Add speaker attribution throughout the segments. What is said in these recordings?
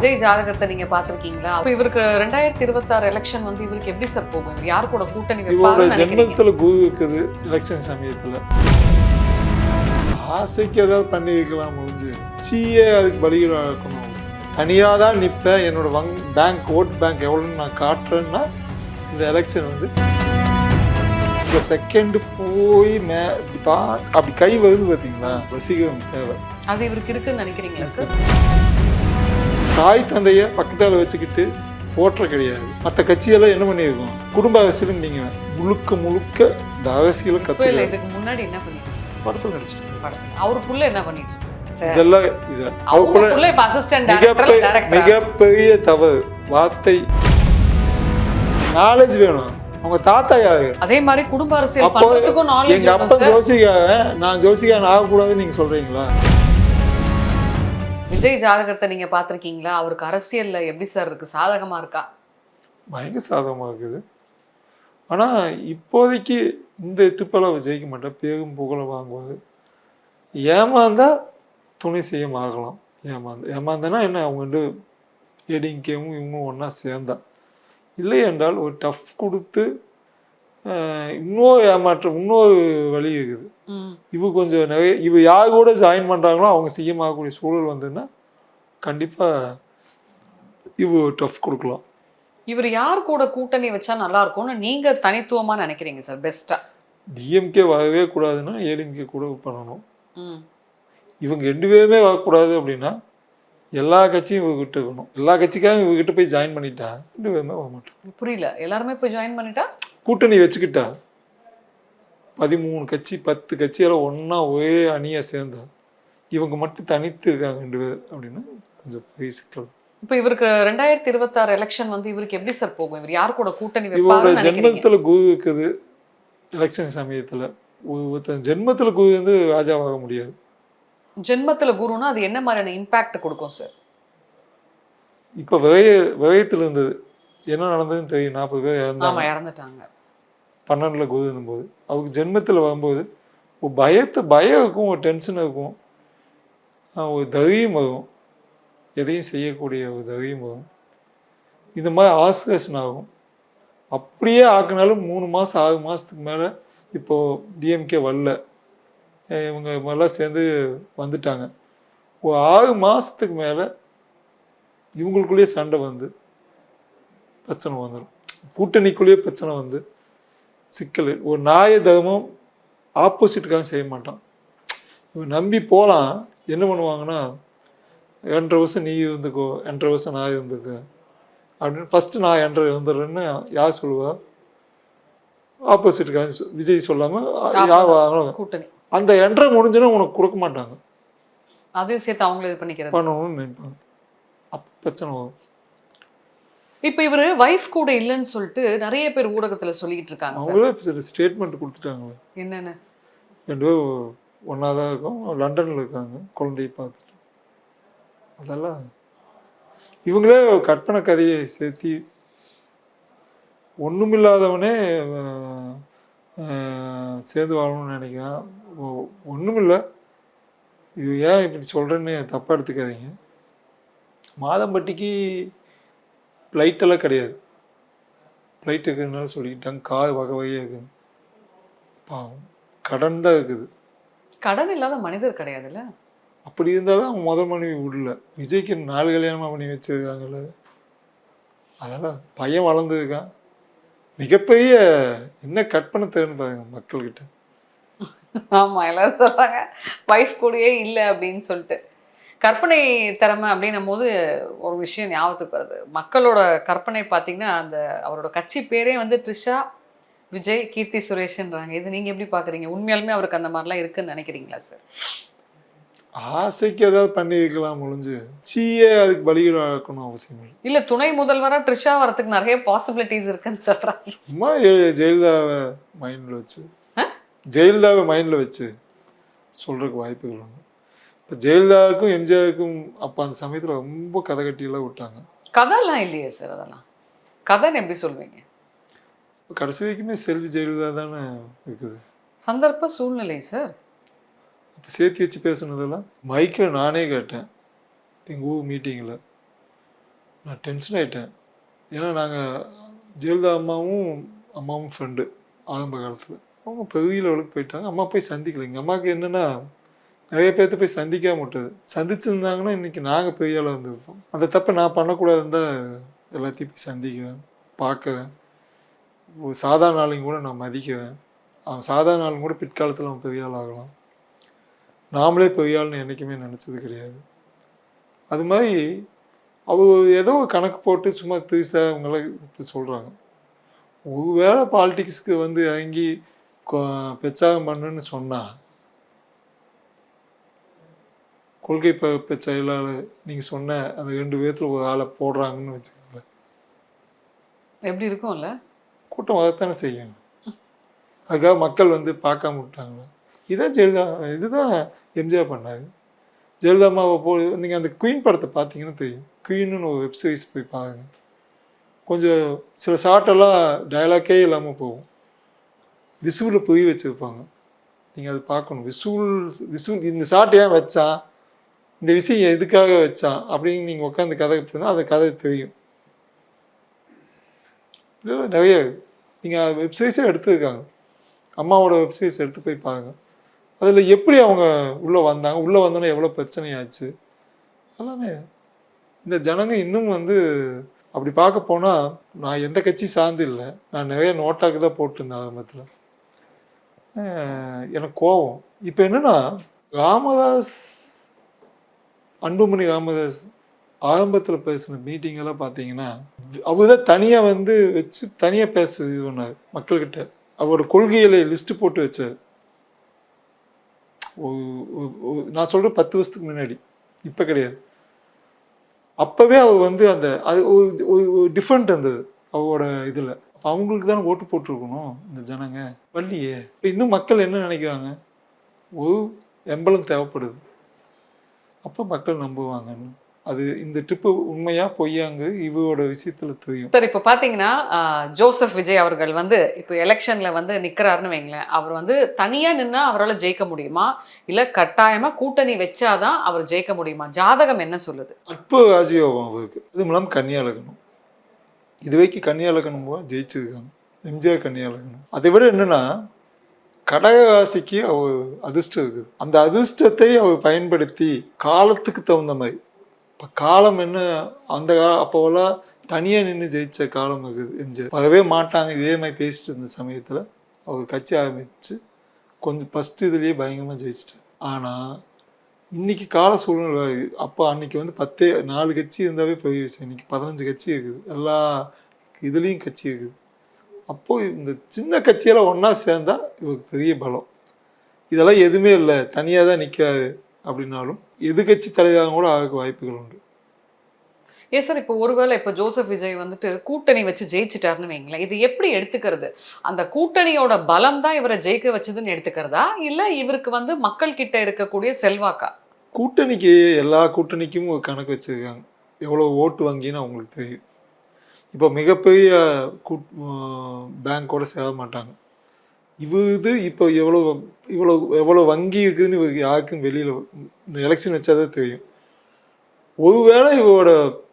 Speaker 1: விஜய் ஜாதகத்தை நீங்க பாத்திருக்கீங்களா அப்ப இவருக்கு ரெண்டாயிரத்தி இருபத்தாறு எலெக்ஷன் வந்து இவருக்கு எப்படி சார் போகும் இவர் யார் கூட கூட்டணி
Speaker 2: ஜென்மத்தில் குரு இருக்குது எலெக்ஷன் சமயத்தில். ஆசைக்கு ஏதாவது பண்ணி வைக்கலாம் முடிஞ்சு சீயே அதுக்கு பலிகளாக இருக்கணும். தனியாக தான் நிற்பேன் என்னோட வங் பேங்க் ஓட் பேங்க் எவ்வளோன்னு நான் காட்டுறேன்னா இந்த எலெக்ஷன் வந்து இந்த செகண்ட் போய் மே இப்படி அப்படி கை வருது பார்த்தீங்களா வசீகரம் தேவை.
Speaker 1: அது இவருக்கு இருக்குன்னு நினைக்கிறீங்களா சார்
Speaker 2: தாய் தந்தையை பக்கத்தில் வச்சுக்கிட்டு போற்ற கிடையாது. மற்ற கட்சியெல்லாம் என்ன பண்ணியிருக்கோம்? குடும்ப அரசியலும் நீங்கள் முழுக்க முழுக்க இந்த அரசியலை
Speaker 1: இப்ப இல்ல
Speaker 2: கற்றுக்க
Speaker 1: இதுக்கு முன்னாடி என்ன பண்ணிட்டு
Speaker 2: படத்தில் நடிச்சிட்டு?
Speaker 1: அவருக்குள்ள என்ன பண்ணிட்டு
Speaker 2: இதெல்லாம் இது அவருக்குள்ள மிகப்பெரிய தவறு. வார்த்தை. நாலேஜ் வேணும். அவங்க தாத்தா யாரு?
Speaker 1: அதே மாதிரி குடும்ப அரசியல்
Speaker 2: எங்க அப்பா
Speaker 1: சார்
Speaker 2: ஜோசிக்காரன். நான் ஜோசிக்காரன் ஆகக்கூடாதுன்னு நீங்க சொல்றீங்களா?
Speaker 1: விஜய் ஜாதகத்தை நீங்க பாத்திருக்கீங்களா அவருக்கு அரசியல்ல எப்படி சார் இருக்கு? சாதகமா இருக்கா?
Speaker 2: பயங்கர சாதகமாக இருக்குது. ஆனால் இப்போதைக்கு இந்த எட்டுப்பெல்லாம் ஜெயிக்க மாட்டேன் பேரும் புகழ வாங்குவது ஏமாந்தா துணை செய்ய ஆகலாம். ஏமாந்து ஏமாந்தனா என்ன? அவங்க வந்து ஏடிங்கேவும் இவங்களும் ஒன்றா சேர்ந்தா. இல்லை என்றால் ஒரு டஃப் கொடுத்து இன்னொரு ஏமாற்றம் இன்னொரு வழி இருக்குது. இவ கொஞ்சம் நிறைய இவ யார் கூட ஜாயின் பண்ணுறாங்களோ அவங்க சிஎம் ஆகக்கூடிய சூழல் வந்ததுன்னா கண்டிப்பாக இவ டஃப் கொடுக்கலாம்.
Speaker 1: இவர் யார் கூட கூட்டணி வச்சா நல்லா இருக்கும்னு நீங்க தனித்துவமா நினைக்கிறீங்க சார் பெஸ்டா
Speaker 2: டிஎம்கே வரவே கூடாதுன்னா ஏடிஎம்கே கூட பண்ணணும். இவங்க ரெண்டு பேருமே வரக்கூடாது அப்படின்னா எல்லா கட்சியும் இவங்ககிட்ட இருக்கணும். எல்லா கட்சிக்காரும் இவங்ககிட்ட போய் ஜாயின் பண்ணிட்டா ரெண்டு பேருமே வர மாட்டோம்
Speaker 1: புரியல எல்லாருமே போய் ஜாயின் பண்ணிட்டா?
Speaker 2: கூட்டணி வச்சுக்கிட்டா பதிமூணு கட்சி பத்து கட்சியெல்லாம் ஒன்றா ஒரே அணியாக சேர்ந்தா இவங்க மட்டும் தனித்து இருக்காங்க ரெண்டு பேர் அப்படின்னா கொஞ்சம் பெரிய சிக்கல்.
Speaker 1: இப்போ இவருக்கு ரெண்டாயிரத்தி இருபத்தாறு எலெக்ஷன் வந்து இவருக்கு எப்படி சார் போகும்? இவர் யார் கூட கூட்டணி
Speaker 2: இவரோட ஜென்மத்தில் குரு இருக்குது எலெக்ஷன் சமயத்தில். ஒருத்தன் ஜென்மத்தில் குரு வந்து ராஜாவாக முடியாது.
Speaker 1: ஜென்மத்துல குருனா அது என்ன மாதிரியான இம்பாக்ட் கொடுக்கும் சார்
Speaker 2: இப்போ விரைய விரயத்தில் இருந்தது என்ன நடந்ததுன்னு தெரியும். நாற்பது பேர் இறந்தாங்க.
Speaker 1: இறந்துட்டாங்க.
Speaker 2: பன்னெண்டில் குரு இருந்தபோது அவருக்கு ஜென்மத்தில் வரும்போது ஒரு பயத்தை பயம் இருக்கும் ஒரு டென்ஷன் இருக்கும். ஒரு தைரியம் வரும். எதையும் செய்யக்கூடிய ஒரு தைரியம் வரும். இந்த மாதிரி ஆஸ்கேஷன் ஆகும். அப்படியே ஆக்கினாலும் மூணு மாதம் ஆறு மாதத்துக்கு மேலே இப்போது டிஎம்கே வரல. இவங்க மாதிரிலாம் சேர்ந்து வந்துட்டாங்க. ஒரு ஆறு மாதத்துக்கு மேலே இவங்களுக்குள்ளேயே சண்டை வந்து. பிரச்சனை வந்துடும் கூட்டணிக்குள்ளேயே பிரச்சனை வந்து. சிக்கல். ஒரு நாய தர்மம் ஆப்போசிட்டுக்காக செய்ய மாட்டான். இவன் நம்பி போகலாம் என்ன பண்ணுவாங்கன்னா ரெண்டரை வருஷம் நீ இருந்துக்கோ. ரெண்டரை வருஷம் நான் இருந்துக்கோ. அப்படின்னு ஃபஸ்ட்டு நான் ரெண்டரை இருந்துடுறேன்னு யார் சொல்லுவா? ஆப்போசிட்டுக்காக விஜய் சொல்லாமல் யார்
Speaker 1: கூட்டணி.
Speaker 2: அந்த ரெண்டரை முடிஞ்சோன்னா உனக்கு கொடுக்க மாட்டாங்க.
Speaker 1: அதையும் சேர்த்து அவங்களே இது பண்ணிக்கிறது.
Speaker 2: பண்ணணும்னு நினைப்பாங்க. அப்போ பிரச்சனை வரும்.
Speaker 1: இப்போ இவரு வைஃப் கூட இல்லைன்னு சொல்லிட்டு நிறைய பேர் ஊடகத்துல சொல்லிட்டு இருக்காங்க
Speaker 2: அவங்களே சில ஸ்டேட்மெண்ட் கொடுத்துட்டாங்க.
Speaker 1: என்னன்னு?
Speaker 2: ரெண்டு பேரும் ஒன்றா தான் இருக்கோம். லண்டனில் இருக்காங்க. குழந்தையை பார்த்துட்டு. அதெல்லாம் இவங்களே கற்பனை கதையை சேர்த்தி ஒன்றுமில்லாதவனே சேர்ந்து வாழணும்னு நினைக்கிறான். ஒன்றுமில்லை இது ஏன் இப்படி சொல்கிறேன்னு தப்பாக எடுத்துக்காதீங்க. மாதம்பட்டிக்கு ஃப்ளைட்டெல்லாம் கிடையாது. ஃப்ளைட் இருக்கிறதுனால சொல்லிக்கிட்டாங்க. கார் வகை வகையாக இருக்குது. பாவம். கடன் தான் இருக்குது.
Speaker 1: கடன் இல்லாத மனிதர் கிடையாதுல்ல?
Speaker 2: அப்படி இருந்தாலும் அவங்க முதல் மனைவி விடல. விஜய்க்கு நாலு கல்யாணமாக பண்ணி வச்சிருக்காங்கல்ல. அதனால் பையன் வளர்ந்துருக்கான். மிகப்பெரிய என்ன கட் பண்ண தேவைன்னு பாருங்க மக்கள்கிட்ட.
Speaker 1: ஆமா எல்லாரும் சொல்றாங்க வைஃப் கூடயே இல்லை அப்படின்னு சொல்லிட்டு. கற்பனை திறமை அப்படின்னும் போது ஒரு விஷயம் ஞாபகத்துக்கு வருது. மக்களோட கற்பனை பார்த்தீங்கன்னா அந்த அவரோட கட்சி பேரே வந்து ட்ரிஷா விஜய் கீர்த்தி சுரேஷ்ன்றாங்க. இது நீங்க எப்படி பாக்குறீங்க உண்மையாலுமே அவருக்கு அந்த மாதிரிலாம் இருக்குன்னு நினைக்கிறீங்களா சார்?
Speaker 2: ஆசைக்கு ஏதாவது பண்ணி வைக்கலாம் முடிஞ்சு. சீயே அதுக்கு பலிகளாக்கணும் அவசியம் இல்லை.
Speaker 1: இல்ல துணை முதல்வரா ட்ரிஷா வரதுக்கு நிறைய பாசிபிலிட்டிஸ் இருக்குன்னு சொல்றாங்க.
Speaker 2: சும்மா ஜெயலலிதாவை மைண்டில் வச்சு? ஜெயலலிதாவை மைண்டில் வச்சு சொல்கிறதுக்கு வாய்ப்புகள் உண்டு. இப்போ ஜெயலலிதாவுக்கும் எம்ஜிஆருக்கும் அப்போ அந்த சமயத்தில் ரொம்ப கதை கட்டியெல்லாம் விட்டாங்க.
Speaker 1: கதைலாம் இல்லையே சார் அதெல்லாம். கதைன்னு எப்படி சொல்வீங்க?
Speaker 2: இப்போ கடைசி வரைக்குமே செல்வி ஜெயலலிதா தானே இருக்குது.
Speaker 1: சந்தர்ப்ப சூழ்நிலை சார்.
Speaker 2: இப்போ சேர்த்து வச்சு பேசுனதெல்லாம் மைக்கில் நானே கேட்டேன். எங்கள் ஊர் மீட்டிங்கில் நான் டென்ஷன் ஆகிட்டேன் ஏன்னா நாங்கள் ஜெயலலிதா அம்மாவும் அம்மாவும் ஃப்ரெண்டு ஆரம்ப காலத்தில். அவங்க பெரிய லெவலுக்கு போயிட்டாங்க. அம்மா போய் சந்திக்கல. எங்கள் அம்மாவுக்கு என்னென்னா நிறைய பேர்த்த போய் சந்திக்க விட்டது. சந்திச்சிருந்தாங்கன்னா இன்னைக்கு நாங்கள் பெரிய ஆளாக இருந்திருப்போம். அந்த தப்பை நான் பண்ணக்கூடாதுன்னு தான் எல்லாத்தையும் போய் சந்திக்குவேன் பார்க்குவேன். ஒரு சாதாரண ஆளுங்க கூட நான் மதிக்குவேன். அவன் சாதாரண ஆளுங்க கூட பிற்காலத்தில் அவன் பெரிய ஆள் ஆகலாம். நாமளே பெரிய ஆள்னு என்றைக்குமே நினச்சது கிடையாது. அது மாதிரி அவ ஏதோ கணக்கு போட்டு சும்மா தீசா அவங்களாம் இப்போ சொல்கிறாங்க ஒருவேளை பாலிடிக்ஸ்க்கு வந்து இறங்கி பிரச்சாரம் பண்ணுன்னு சொன்னால் கொள்கை ப ப- செயலாளர் நீங்கள் சொன்ன அந்த ரெண்டு பேர்த்தில் ஒரு ஆளை போடுறாங்கன்னு வச்சுக்கோங்களேன்.
Speaker 1: எப்படி இருக்கும்ல?
Speaker 2: கூட்டம் வரத்தானே செய்யும். அதுக்காக மக்கள் வந்து பார்க்காம விட்டாங்க இதான் ஜெயலலிதா இதுதான் எம்ஜிஆர் பண்ணாரு. ஜெயலலிதா அம்மாவை போ நீங்கள் அந்த குயின் படத்தை பார்த்தீங்கன்னா தெரியும். குயின்னு ஒரு வெப் சீரிஸ் போய் பாருங்க. கொஞ்சம் சில ஷார்ட்டெல்லாம் டயலாக்கே இல்லாமல் போகும். விசுவில் புரிய வச்சுருப்பாங்க. நீங்கள் அது பார்க்கணும். விசுவல் விசுவல் இந்த ஷார்ட் ஏன் வச்சான்? இந்த விஷயம் எதுக்காக வச்சான்? அப்படின்னு நீங்கள் உட்காந்து கதை போனால் அந்த கதை தெரியும். இல்லை, நிறைய நீங்கள் வெப்சைட்ஸே எடுத்துருக்காங்க. அம்மாவோட வெப்சைட்ஸ் எடுத்து போய் பாருங்கள் அதில் எப்படி அவங்க உள்ளே வந்தாங்க? உள்ளே வந்தோன்னே எவ்வளோ பிரச்சனையாச்சு? எல்லாமே. இந்த ஜனங்க இன்னும் வந்து அப்படி பார்க்க போனால் நான் எந்த கட்சி சார்ந்து இல்லை. நான் நிறைய நோட்டாக்கு தான் போட்டிருந்தேன் ஆரம்பத்தில். எனக்கு கோவம். இப்போ என்னென்னா ராமதாஸ் அன்புமணி ராமதாஸ் ஆரம்பத்தில் பேசின மீட்டிங்கெல்லாம் பார்த்தீங்கன்னா அவர் தான் தனியாக வந்து வச்சு தனியாக பேச இது பண்ணார் மக்கள்கிட்ட. அவரோட கொள்கைகளை லிஸ்ட்டு போட்டு வச்சார். நான் சொல்கிறேன் பத்து வருஷத்துக்கு முன்னாடி. இப்போ கிடையாது. அப்போவே அவர் வந்து அந்த அது ஒரு டிஃப்ரெண்ட் இருந்தது அவரோட இதில். அவங்களுக்கு தானே ஓட்டு போட்டிருக்கணும் இந்த ஜனங்க. வள்ளியே இப்போ இன்னும் மக்கள் என்ன நினைக்கிறாங்க? ஒரு எம்பளம் தேவைப்படுது. அப்போ மக்கள் நம்புவாங்கன்னு அது இந்த ட்ரிப்பு உண்மையா பொய்யாங்க இவரோட விஷயத்துல தெரியும்.
Speaker 1: சார் இப்போ பார்த்தீங்கன்னா ஜோசப் விஜய் அவர்கள் வந்து இப்போ எலெக்ஷன்ல வந்து நிற்கிறாருன்னு வைங்களேன். அவர் வந்து தனியாக நின்னா அவரால் ஜெயிக்க முடியுமா? இல்லை கட்டாயமாக கூட்டணி வச்சாதான் அவர் ஜெயிக்க முடியுமா? ஜாதகம் என்ன சொல்லுது?
Speaker 2: அற்புத ராஜயோகம் அவருக்கு. இது மூலம் கன்னியாலகணும் இது வரைக்கும் கன்னியாலகணும் போக ஜெயிச்சிருக்காங்க. எம்ஜிஆர் கன்னியாலகணும் அதை விட என்னன்னா கடகராசிக்கு அவர் அதிர்ஷ்டம் இருக்குது. அந்த அதிர்ஷ்டத்தை அவர் பயன்படுத்தி காலத்துக்கு தகுந்த மாதிரி. இப்போ காலம் என்ன அந்த கா அப்போவெல்லாம் தனியாக நின்று ஜெயிச்ச காலம் இருக்குது. எம்ஜிஆர் வரவே மாட்டாங்க. இதே மாதிரி பேசிட்டு இருந்த சமயத்தில் அவர் கட்சி ஆரம்பித்து கொஞ்சம் ஃபஸ்ட்டு இதுலேயே பயங்கரமாக ஜெயிச்சிட்டார் ஆனால் இன்றைக்கி கால சூழ்நிலை அப்போ அன்றைக்கி வந்து பத்தே நாலு கட்சி இருந்தாவே பெரிய விஷயம். இன்னைக்கு பதினஞ்சு கட்சி இருக்குது. எல்லா இதுலேயும் கட்சி இருக்குது. அப்போது இந்த சின்ன கட்சியெல்லாம் ஒன்றா சேர்ந்தா இவருக்கு பெரிய பலம். இதெல்லாம் எதுவுமே இல்லை. தனியாக தான் நிற்காது அப்படின்னாலும் எதிர்கட்சி தலைவராக கூட ஆக வாய்ப்புகள் உண்டு.
Speaker 1: ஏன் சார் இப்போ ஒருவேளை இப்போ ஜோசப் விஜய் வந்துட்டு கூட்டணி வச்சு ஜெயிச்சிட்டாருன்னு வைங்களேன். இது எப்படி எடுத்துக்கிறது? அந்த கூட்டணியோட பலம் தான் இவரை ஜெயிக்க வச்சதுன்னு எடுத்துக்கிறதா? இல்லை இவருக்கு வந்து மக்கள் கிட்ட இருக்கக்கூடிய செல்வாக்கா?
Speaker 2: கூட்டணிக்கு எல்லா கூட்டணிக்கும் ஒரு கணக்கு வச்சுருக்காங்க. எவ்வளோ ஓட்டு வங்கின்னு அவங்களுக்கு தெரியும். இப்போ மிகப்பெரிய கூட் பேங்க்கோட சேர மாட்டாங்க. இவ இது இப்போ எவ்வளோ இவ்வளோ எவ்வளோ வங்கி இருக்குதுன்னு இவருக்கு யாருக்கும் வெளியில் எலெக்ஷன் வச்சாதான் தெரியும். ஒருவேளை இவரோட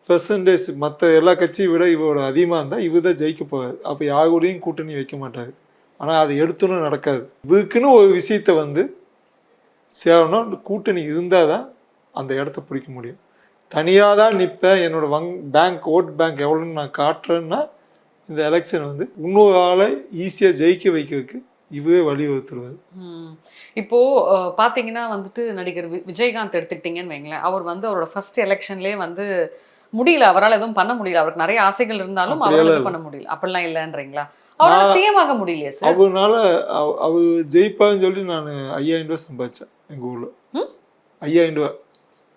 Speaker 2: பெர்சன்டேஜ் மற்ற எல்லா கட்சியை விட இவரோட அதிகமாக இருந்தால் இவர் தான் ஜெயிக்க போவார் அப்போ யாரோடையும் கூடயும் கூட்டணி வைக்க மாட்டார். ஆனால் அது எடுத்தோன்னு நடக்காது. இவருக்குன்னு ஒரு விஷயத்தை வந்து சேரணும். அந்த கூட்டணி இருந்தால் தான் அந்த இடத்த பிடிக்க முடியும். தனியாக தான் நிற்பேன் என்னோட வங் பேங்க் ஓட் பேங்க் எவ்வளோன்னு நான் காட்டுறேன்னா இந்த எலெக்ஷன் வந்து இன்னொரு ஆளை ஈஸியாக ஜெயிக்க வைக்கிறதுக்கு இவரே வழிவகுத்துருவார்.
Speaker 1: ம். இப்போ அஹ், பாத்தீங்கன்னா வந்துட்டு நடிகர் விஜயகாந்த் எடுத்துக்கிட்டீங்கன்னு வைங்களேன். அவர் வந்து அவரோட ஃபர்ஸ்ட் எலெக்ஷன்லயே வந்து முடியல. அவரால் எதுவும் பண்ண முடியல. அவருக்கு நிறைய ஆசைகள் இருந்தாலும் அவரால் எதுவும் பண்ண முடியல. அப்படிலாம் இல்லைன்றீங்களா? அவரால் சிஎம் ஆக முடியலையே சார்
Speaker 2: அவனால அவ- அவர் ஜெயிப்பான்னு சொல்லி நான் ஐயாயிரம் ரூபா சம்பாதிச்சேன் எங்கள் ஊரில்? ஐயாயிரம் ரூபா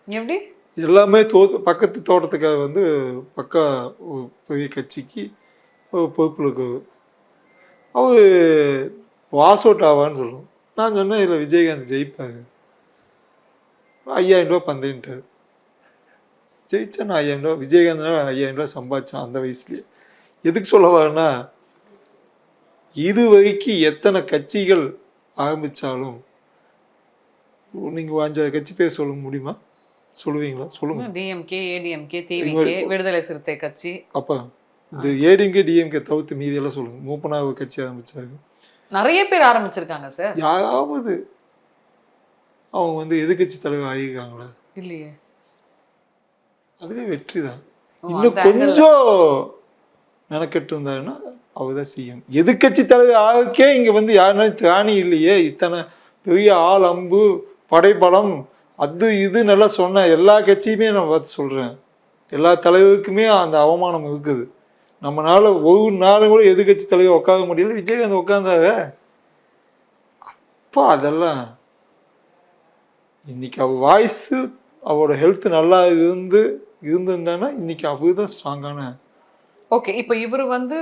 Speaker 1: எப்படி?
Speaker 2: எல்லாமே தோத்து பக்கத்து தோட்டத்துக்காக வந்து பக்கா பெரிய கட்சிக்கு ஒரு பொறுப்பில் அவர் வாஸ் அவுட் ஆவான்னு சொல்லுவோம். நான் சொன்னேன் இதில் விஜயகாந்த் ஜெயிப்பார். ஐயாயிரம் ரூபா பந்தயன்ட்டார் ஜெயிச்சா நான் ஐயாயிரம் ரூபா விஜயகாந்த்னால ஐயாயிரம் ரூபா சம்பாதிச்சேன் அந்த வயசுலேயே. எதுக்கு சொல்ல வரேன்னா இது வரைக்கும் எத்தனை கட்சிகள் ஆரம்பித்தாலும் நீங்கள் அஞ்சாறு கட்சி பேர் சொல்ல முடியுமா? சொல்லுவீங்களா? சொல்லுங்க.
Speaker 1: டிஎம்கே ஏடிஎம்கே டிவிகே விடுதலை சிறுத்தை கட்சி.
Speaker 2: அப்பா இந்த ஏடிஎம்கே டிஎம்கே தவிர்த்து மீதியெல்லாம் சொல்லுங்க. மூப்பனாக கட்சி ஆரம்பிச்சாரு
Speaker 1: நிறைய பேர் ஆரம்பிச்சிருக்காங்க சார்.
Speaker 2: யாராவது அவங்க வந்து எதிர்கட்சி தலைவர் ஆகியிருக்காங்களா?
Speaker 1: இல்லையே.
Speaker 2: அதுவே வெற்றி தான் இன்னும். கொஞ்சம் மெனக்கெட்டு இருந்தாருன்னா அவர் தான் சிஎம் எதிர்கட்சி தலைவர் ஆகக்கே இங்கே வந்து யாருனாலும் திராணி இல்லையே. இத்தனை பெரிய ஆள் அம்பு படைபலம் அது இது நல்லா சொன்ன எல்லா கட்சியுமே நான் பார்த்து சொல்கிறேன் எல்லா தலைவருக்குமே அந்த அவமானம் இருக்குது. நம்மளால் ஒவ்வொரு நாளும் கூட எதிர்கட்சி தலைவர் உட்கார முடியல. விஜயகாந்த் உட்காந்தாங்க அப்போ அதெல்லாம் இன்றைக்கி அவள் வாய்ஸு அவரோட ஹெல்த் நல்லா இருந்து இருந்திருந்தானா இன்றைக்கி அவர் தான் ஸ்ட்ராங்கான
Speaker 1: ஓகே இப்போ இவர் வந்து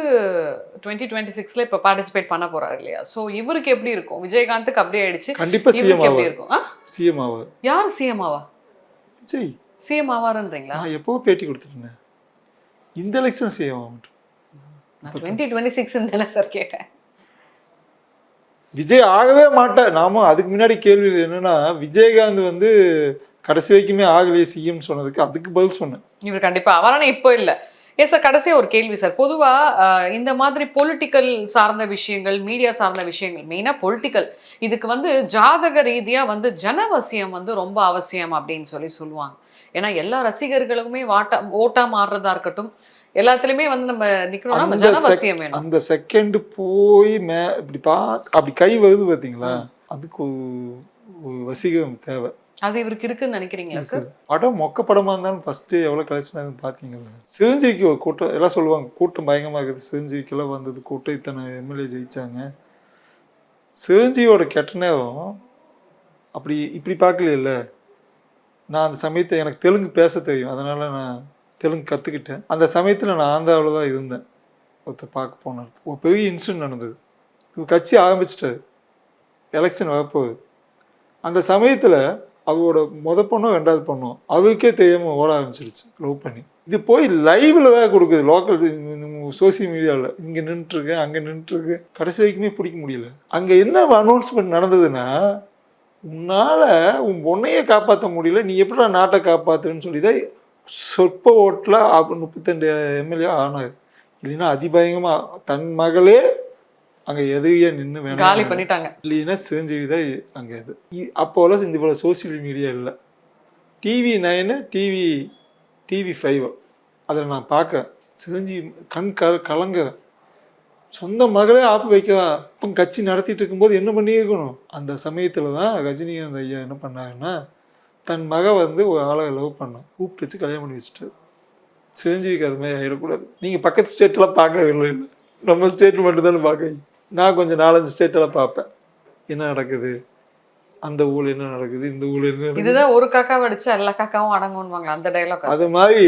Speaker 1: டுவெண்ட்டி டுவெண்ட்டி சிக்ஸ்ல இப்போ பார்ட்டிசிபேட் பண்ண போறாரு இல்லையா? ஸோ இவருக்கு எப்படி இருக்கும்? விஜயகாந்துக்கு அப்படியே ஆயிடுச்சு.
Speaker 2: கண்டிப்பா சிஎம்
Speaker 1: எப்படி இருக்கும்?
Speaker 2: சிஎம் ஆவார்.
Speaker 1: யார் சிஎம் ஆவா?
Speaker 2: விஜய்
Speaker 1: சிஎம் ஆவாருன்றீங்களா?
Speaker 2: நான் எப்போ பேட்டி கொடுத்துருந்தேன். இந்த எலெக்ஷன் சிஎம்
Speaker 1: நான் டுவெண்ட்டி டுவெண்ட்டி சிக்ஸ் சார் கேட்டேன்.
Speaker 2: விஜய் ஆகவே மாட்டார். நாம அதுக்கு முன்னாடி கேள்வி என்னன்னா விஜயகாந்த் வந்து கடைசி வரைக்குமே ஆகலையே சிஎம் சொன்னதுக்கு அதுக்கு பதில் சொன்னேன்.
Speaker 1: இவர் கண்டிப்பா அவரான இப்போ இல்ல. ஏன் சார் கடைசியா ஒரு கேள்வி சார். பொதுவா அஹ், இந்த மாதிரி பொலிட்டிக்கல் சார்ந்த விஷயங்கள் மீடியா சார்ந்த விஷயங்கள் மெயினா பொலிட்டிக்கல் இதுக்கு வந்து ஜாதக ரீதியா வந்து ஜனவசியம் வந்து ரொம்ப அவசியம் அப்படின்னு சொல்லி சொல்லுவாங்க. ஏன்னா எல்லா ரசிகர்களுக்குமே வாட்டா ஓட்டா மாறுறதா இருக்கட்டும் எல்லாத்துலயுமே வந்து நம்ம நிக்கணும்னா ஜனவசியம் வேணும்.
Speaker 2: அந்த செகண்ட் போய் மே இப்படி பார்த்து அப்படி கை வருது பார்த்தீங்களா அதுக்கு ஒரு வசீகம் தேவை.
Speaker 1: அது இவருக்கு இருக்குன்னு நினைக்கிறீங்களா சார்
Speaker 2: படம் மொக்க படமா இருந்தாலும் ஃபர்ஸ்ட் எவ்வளோ கலெக்ஷன் பார்த்தீங்கல்ல சிரஞ்சீவிக்கு ஒரு கூட்டம் எல்லாம் சொல்லுவாங்க கூட்டம் பயங்கரமாக இருக்குது. சிரஞ்சீவிக்கெல்லாம் வந்தது கூட்டம் இத்தனை எம்எல்ஏ ஜெயிச்சாங்க. சிரஞ்சீவியோட கெட்ட நேரம் அப்படி இப்படி பார்க்கல நான் அந்த சமயத்தை எனக்கு தெலுங்கு பேச தெரியும். அதனால நான் தெலுங்கு கற்றுக்கிட்டேன் அந்த சமயத்தில் நான் ஆந்திராவில் தான் இருந்தேன். ஒருத்தர் பார்க்க போனார் ஒரு பெரிய இன்சிடென்ட் நடந்தது. கட்சி ஆரம்பிச்சிட்டாரு. எலெக்ஷன் வரப்போகுது. அந்த சமயத்தில் அவளோட முத பொண்ணும் ரெண்டாவது பொண்ணும். அவளுக்கே தெரியாமல் ஓட ஆரம்பிச்சிருச்சு லவ் பண்ணி. இது போய் லைவில் வேற கொடுக்குது லோக்கல் சோசியல் மீடியாவில் இங்கே நின்றுருக்கு அங்கே நின்றுருக்கு கடைசி வரைக்குமே பிடிக்க முடியல. அங்கே என்ன அனௌன்ஸ்மெண்ட் நடந்ததுன்னா உன்னால் உன் பொண்ணையே காப்பாற்ற முடியல நீ எப்படிடா நாட்டை காப்பாற்றுன்னு சொல்லி தான் சொற்ப ஓட்டில் முப்பத்தெண்டு எம்எல்ஏ ஆனார். இல்லைன்னா அதிபயங்கமாக தன் மகளே அங்கே எதிரியே நின்று வேணாம்.
Speaker 1: காலி பண்ணிட்டாங்க.
Speaker 2: இல்லைன்னா சிரஞ்சீவி தான் அங்கே இது அப்போலாம் இந்த போல சோசியல் மீடியா இல்லை. TV nine TV TV five அதில் நான் பார்க்க சிரஞ்சீவி கண் க கலங்க சொந்த மகளே ஆப்பு வைக்கவா? இப்போ கட்சி நடத்திட்டு இருக்கும்போது என்ன பண்ணியிருக்கணும்? அந்த சமயத்தில் தான் ரஜினிகாந்த் ஐயா என்ன பண்ணாருன்னா தன் மக வந்து ஒரு ஆளை லவ் பண்ணான் கூப்பிட்டு வச்சு கல்யாணம் பண்ணி வச்சுட்டாரு சிரஞ்சீவிக்கு அது மாதிரி ஆகிடக்கூடாது நீங்கள் பக்கத்து ஸ்டேட்டெலாம் பார்க்கவே இல்லை. நம்ம ஸ்டேட் மட்டும் தானே பார்க்க நான் கொஞ்சம் நாலஞ்சு ஸ்டேட்டெல்லாம் பார்ப்பேன். என்ன நடக்குது? அந்த ஊர்ல என்ன நடக்குது? இந்த ஊர்ல என்ன நடக்குது?
Speaker 1: இதுதான் ஒரு காக்காவை அடிச்சா எல்லா காக்காவும் அடங்கும்னுவாங்க அந்த டைலாக்
Speaker 2: அது மாதிரி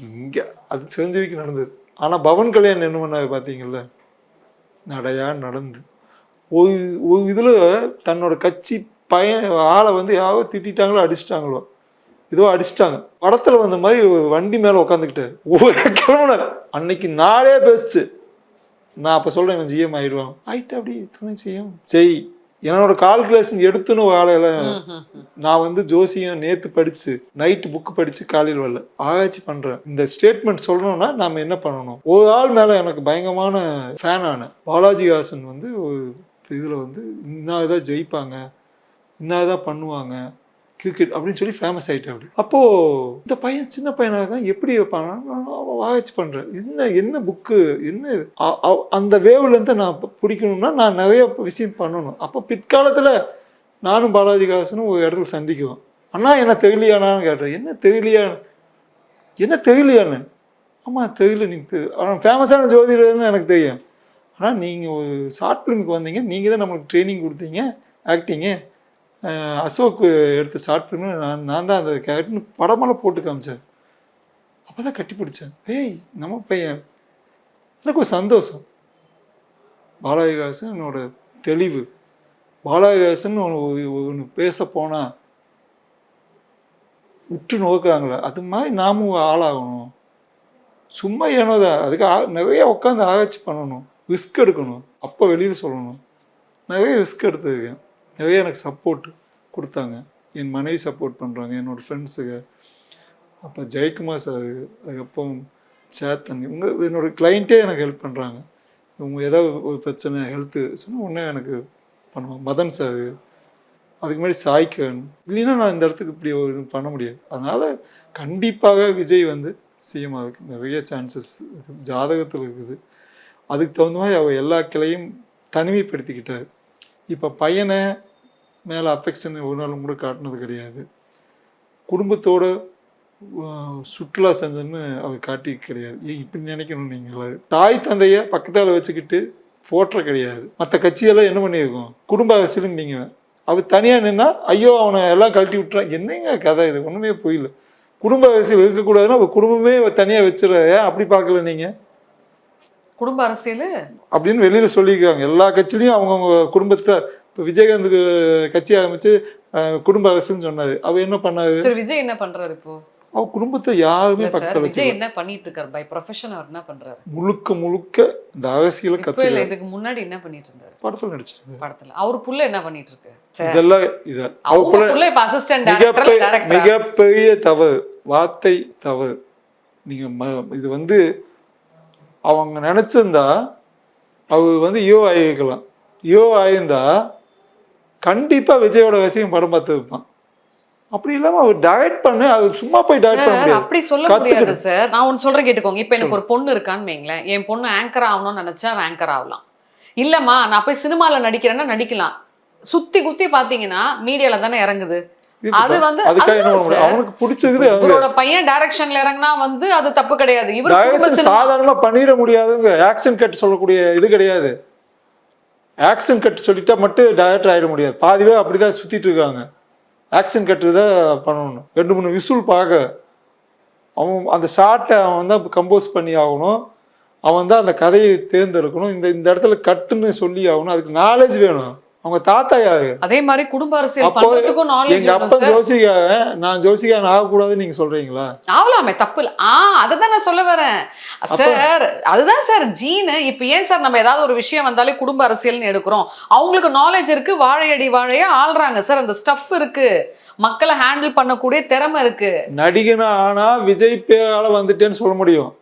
Speaker 2: இங்க அது சிரஞ்சீவிக்கு நடந்தது. ஆனா பவன் கல்யாண் என்ன பண்ணாரு பார்த்தீங்கல்ல நடையா நடந்து. ஒரு ஒரு இதுல தன்னோட கட்சி பையன் ஆளை வந்து யாரோ திட்டாங்களோ அடிச்சிட்டாங்களோ ஏதோ அடிச்சிட்டாங்க. படத்துல வந்த மாதிரி வண்டி மேல உட்காந்துக்கிட்டு ஒரு கிழமை. அன்னைக்கு நாளே பேசுச்சு. நான் அப்ப சொல்றேன் இவன் ஜிஎம் ஆயிடுவான். ஆயிட்டு அப்படி துணை செய்யும் செய். என்னோட கால்குலேஷன் எடுத்துன்னு ஆளையெல்லாம் நான் வந்து ஜோசியம் நேத்து படிச்சு நைட்டு புக்கு படிச்சு காலையில் வரல. ஆராய்ச்சி பண்றேன். இந்த ஸ்டேட்மெண்ட் சொல்லணும்னா நாம என்ன பண்ணணும்? ஒரு ஆள் மேல எனக்கு பயங்கரமான ஃபேன் ஆனேன் பாலாஜி ஹாசன் வந்து ஒரு இதுல வந்து இன்னாதான் ஜெயிப்பாங்க இன்னாதான் பண்ணுவாங்க கிரிக்கெட் அப்படின்னு சொல்லி ஃபேமஸ் ஆகிட்டேன் அப்படி. அப்போது இந்த பையன் சின்ன பையனாக தான் எப்படி வைப்பானா நான் ஆராய்ச்சி பண்ணுறேன் என்ன என்ன புக்கு என்ன அ- அந்த வேவ்லேருந்து நான் பிடிக்கணும்னா நான் நிறைய விஷயம் பண்ணணும். அப்போ பிற்காலத்தில் நானும் பாலாஜிகாசனும் ஒரு இடத்துல சந்திக்குவோம். அண்ணா என்ன தெரியலையானான்னு கேட்டேன். என்ன தெரியலையா? என்ன தெரியலையான்னு? ஆமாம் தெரியல நீ ஆனால் ஃபேமஸான ஜோதிடர்னு எனக்கு தெரியும். ஆனால் நீங்கள் ஒரு ஷார்ட் ஃபிலிமுக்கு வந்தீங்க. நீங்கள் தான் நம்மளுக்கு ட்ரைனிங் கொடுத்தீங்க ஆக்டிங்கு அசோக் எடுத்து ஷார்ட் ஃபிலிம் நான் நான் தான் அந்த கேரக்டர்னு படமெல்லாம் போட்டு காமிச்சேன் அப்போ தான் கட்டி பிடிச்சேன் ஏய் நம்ம பையன். எனக்கு ஒரு சந்தோஷம். பாலாவிகாசன் என்னோட தெளிவு பாலாவிகாசன் ஒன்று பேச போனால் உற்று நோக்குறாங்களே. அது மாதிரி நாமும் ஆளாகணும். சும்மா ஏனோதான் அதுக்கு ஆ- நிறைய உட்காந்து ஆராய்ச்சி பண்ணணும். ரிஸ்க் எடுக்கணும். அப்போ வெளியில் சொல்லணும். நிறைய ரிஸ்க் எடுத்திருக்கேன். நிறைய எனக்கு சப்போர்ட் கொடுத்தாங்க. என் மனைவி சப்போர்ட் பண்ணுறாங்க என்னோடய ஃப்ரெண்ட்ஸுங்க அப்போ ஜெயக்குமார் சார் அதுக்கப்புறம் சேத்தன் இவங்க என்னோடய கிளைண்ட்டே எனக்கு ஹெல்ப் பண்ணுறாங்க இவங்க ஏதாவது ஒரு பிரச்சனை ஹெல்த்து சொன்னால் உடனே எனக்கு பண்ணுவாங்க. மதன் சார் அதுக்கு முன்னாடி சாய்க்கன் இல்லைன்னா நான் இந்த இடத்துக்கு இப்படி ஒரு இது பண்ண முடியாது. அதனால் கண்டிப்பாக விஜய் வந்து சிஎம் ஆகுது. நிறைய சான்சஸ் இருக்குது. ஜாதகத்தில் இருக்குது. அதுக்கு தகுந்த மாதிரி அவர் எல்லா கிளையும் தனிமைப்படுத்திக்கிட்டார். இப்போ பையனை மேலே அஃபெக்ஷன் ஒரு நாளும் கூட காட்டினது கிடையாது. குடும்பத்தோட சுற்றுலா செஞ்சேன்னு அவர் காட்டி கிடையாது. ஏன் இப்படி நினைக்கணும் நீங்கள்? தாய் தந்தையை பக்கத்தால் வச்சுக்கிட்டு போற்ற கிடையாது. மற்ற கட்சியெல்லாம் என்ன பண்ணியிருக்கோம்? குடும்ப அரசியலும் நீங்கள் அவர் தனியாக நின்னா ஐயோ அவனை எல்லாம் கழட்டி விட்டுறான் என்னங்க கதை இது? ஒன்றுமே புரியல. குடும்ப அரசியல் இருக்கக்கூடாதுன்னா அவர் குடும்பமே தனியாக வச்சிட ஏன் அப்படி பார்க்கல நீங்கள்
Speaker 1: குடும்ப அரசியல்?
Speaker 2: அப்படின்னு வெளியில் சொல்லியிருக்காங்க. எல்லா கட்சியிலையும் அவங்கவுங்க குடும்பத்தை இப்போ விஜயகாந்துக்கு கட்சி ஆரம்பித்து குடும்ப அரசுன்னு சொன்னார். அவர் என்ன பண்ணாரு?
Speaker 1: விஜய் என்ன பண்றாரு இப்போ?
Speaker 2: அவர் குடும்பத்தை யாருமே பக்கத்தில் வச்சு
Speaker 1: என்ன பண்ணிட்டு இருக்காரு பை ப்ரொஃபஷன் அவர் என்ன பண்றாரு?
Speaker 2: முழுக்க முழுக்க இந்த அரசியலை கற்றுக்க
Speaker 1: இல்ல இதுக்கு முன்னாடி என்ன பண்ணிட்டு இருந்தாரு
Speaker 2: படத்தில் நடிச்சிருந்தாரு
Speaker 1: படத்துல. அவர் புள்ள என்ன பண்ணிட்டு இருக்கு
Speaker 2: இதெல்லாம் இது அவருக்குள்ள
Speaker 1: புள்ள இப்ப அசிஸ்டன்ட் டைரக்டர்
Speaker 2: மிகப்பெரிய மிகப்பெரிய தவறு வார்த்தை தவறு. நீங்க ம- இது வந்து அவங்க நினைச்சிருந்தா அவர் வந்து யோ ஆகிருக்கலாம் யோ ஆயிருந்தா கண்டிப்பா விஜயோட விஷயம் படம் பார்த்து வைப்பான். அப்படி இல்லாம அவர் டைரக்ட் பண்ணு அவர் சும்மா போய் டைரக்ட் பண்ண முடியாது.
Speaker 1: அப்படி சொல்ல. முடியாது சார். நான் ஒன்னு சொல்றேன் கேட்டுக்கோங்க. இப்போ எனக்கு ஒரு பொண்ணு இருக்கான்னு வைங்களேன். என் பொண்ணு ஆங்கர் ஆகணும்னு நினைச்சா ஆங்கர் ஆகலாம். இல்லம்மா நான் போய் சினிமால நடிக்கிறேன்னா நடிக்கலாம். சுத்தி குத்தி பாத்தீங்கன்னா மீடியால தானே இறங்குது. அது வந்து.
Speaker 2: அவனுக்கு பிடிச்சது அவங்க
Speaker 1: இவரோட பையன் டைரக்ஷன்ல இறங்குனா வந்து அது தப்பு கிடையாது. இவர்
Speaker 2: சாதாரணமா பண்ணிட முடியாதுங்க. ஆக்ஷன் கட் சொல்லக்கூடிய இது கிடையாது. ஆக்ஷன் கட் சொல்லிட்டா மட்டும் டைரக்டர் ஆகிட முடியாது. பாதிவே அப்படிதான் சுத்திட்டு இருக்காங்க. ஆக்ஷன் கட்டு தான் பண்ணணும். ரெண்டு மூணு விசுல் பார்க்க. அவன் அந்த ஷார்ட்டை அவன் தான் கம்போஸ் பண்ணி ஆகணும். அவன் தான் அந்த கதையை தேர்ந்தெடுக்கணும். இந்த இந்த இடத்துல கட்டுன்னு சொல்லி ஆகணும். அதுக்கு நாலேஜ் வேணும். அவங்க தாத்தா யாரு?
Speaker 1: அதே மாதிரி குடும்ப அரசியல் பண்றதுக்கும் நாலேஜ்
Speaker 2: எங்க அப்பன்
Speaker 1: சார்
Speaker 2: ஜோசிகாக நான் ஜோசிகான் ஆகக்கூடாதுன்னு நீங்க சொல்றீங்களா?
Speaker 1: ஆகலாமே தப்பு இல்ல. ஆ அதுதான் நான் சொல்ல வரேன். சார் அதுதான் சார் ஜீனு. இப்ப ஏன் சார் நம்ம ஏதாவது ஒரு விஷயம் வந்தாலே குடும்ப அரசியல்னு எடுக்கிறோம்? அவங்களுக்கு நாலேஜ் இருக்கு வாழையடி வாழையா ஆள்றாங்க சார் அந்த ஸ்டஃப் இருக்கு. மக்களை ஹேண்டில் பண்ணக்கூடிய திறமை இருக்கு.
Speaker 2: நடிகனா ஆனா விஜய் பேரால வந்துட்டேன்னு சொல்ல முடியும்.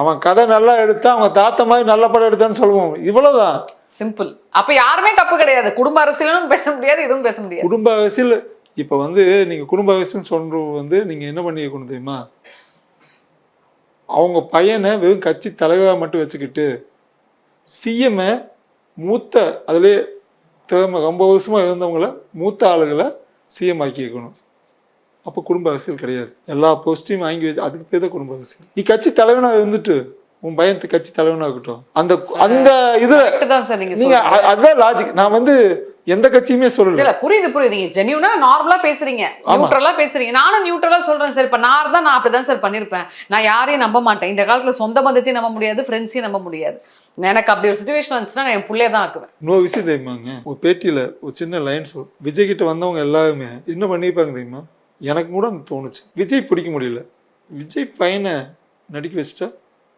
Speaker 2: அவன் கதை நல்லா எடுத்தா அவங்க தாத்தா மாதிரி நல்ல படம் எடுத்தான்னு சொல்லுவோம். இவ்வளவுதான்.
Speaker 1: சிம்பிள் அப்ப யாருமே தப்பு கிடையாது. குடும்ப அரசியலும் பேச முடியாது எதுவும் பேச முடியாது.
Speaker 2: குடும்ப அரசியல் இப்போ வந்து நீங்க குடும்ப அரசியல் சொல்றது வந்து நீங்க என்ன பண்ணிக்கணும் தெரியுமா? அவங்க பையனை வெறும் கட்சி தலைவராக மட்டும் வச்சுக்கிட்டு சிஎம்ஐ மூத்த அதிலே திறமை ரொம்ப வருஷமா இருந்தவங்கள மூத்த ஆளுகளை சிஎம் ஆக்கி வைக்கணும் அப்போ குடும்ப அரசியல் கிடையாது. எல்லா போஸ்ட்டையும் வாங்கி வச்சு அதுக்கு பேர் தான் குடும்ப அரசியல். நீ கட்சி தலைவனாக இருந்துட்டு உன் பையன் கட்சி தலைவனாக இருக்கட்டும் அந்த அந்த இதுல
Speaker 1: நீங்க
Speaker 2: அதுதான் லாஜிக் நான் வந்து எந்த கட்சியுமே சொல்லல.
Speaker 1: இல்ல புரியுது புரியுது. நீங்க ஜென்யூனா நார்மலா பேசுறீங்க. நியூட்ரலா பேசுறீங்க. நானும் நியூட்ரலா சொல்றேன் சார். இப்ப நான் தான் நான் அப்படிதான் சார் பண்ணிருப்பேன். நான் யாரையும் நம்ப மாட்டேன். இந்த காலத்துல சொந்த பந்தத்தையும் நம்ப முடியாது ஃப்ரெண்ட்ஸையும் நம்ப முடியாது. எனக்கு அப்படி ஒரு சுச்சுவேஷன் வந்துச்சுன்னா நான் என் புள்ளைய தான் ஆக்குவேன்.
Speaker 2: இன்னொரு விஷயம் தெரியுமாங்க? ஒரு பேட்டியில் ஒரு சின்ன லைன் சொல் விஜய் கிட்ட வந்தவங்க எல்லாருமே என்ன பண்ணியிருப்பாங்க தெரியுமா? எனக்கு கூட அது தோணுச்சு. விஜய் பிடிக்க முடியல. விஜய் பையனை நடிக்க வச்சுட்டா?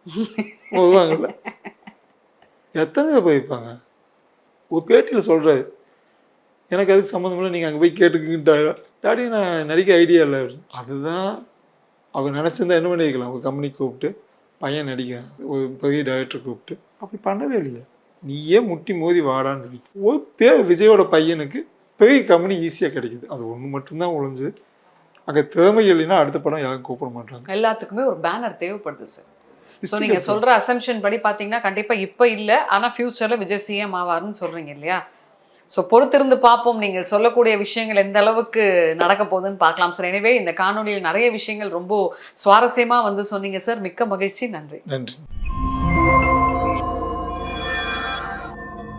Speaker 2: வருவாங்கல்ல? எத்தனை பேர் போயிருப்பாங்க? ஒரு பேட்டியில் சொல்கிறாரு எனக்கு அதுக்கு சம்மந்தம் இல்லை நீங்கள் அங்கே போய் கேட்டுக்கிட்டாங்க. டாடி நான் நடிக்க ஐடியா இல்லை. அதுதான் அவர் நினச்சிருந்தா என்ன பண்ணிருக்கலாம்? ஒரு கம்பெனி கூப்பிட்டு பையன் நடிக்க ஒரு பெரிய டைரக்டர் கூப்பிட்டு. அப்படி பண்ணவே இல்லையா. நீயே முட்டி மோதி வாடான்னு சொல்லிட்டு. ஒரு பேர் விஜயோட பையனுக்கு பெரிய கம்பெனி ஈஸியாக கிடைக்குது. அது ஒன்று மட்டும்தான் ஒழிஞ்சு அங்கே திறமை இல்லைன்னா அடுத்த படம் யாரும் கூப்பிட மாட்டாங்க.
Speaker 1: எல்லாத்துக்குமே ஒரு பேனர் தேவைப்படுது சார் ஸோ
Speaker 2: History
Speaker 1: நீங்க
Speaker 2: கட்டு.
Speaker 1: சொல்ற அசம்ஷன் படி பாத்தீங்கன்னா கண்டிப்பா இப்ப இல்ல ஆனா ஃபியூச்சர்ல விஜய் சிஎம் ஆவாருன்னு சொல்றீங்க இல்லையா? ஸோ பொறுத்திருந்து பார்ப்போம். நீங்கள் சொல்லக்கூடிய விஷயங்கள் எந்த அளவுக்கு நடக்க போகுதுன்னு பார்க்கலாம் சார் எனவே இந்த காணொலியில் நிறைய விஷயங்கள் ரொம்ப சுவாரஸ்யமா வந்து சொன்னீங்க சார் மிக்க மகிழ்ச்சி. நன்றி.
Speaker 2: நன்றி.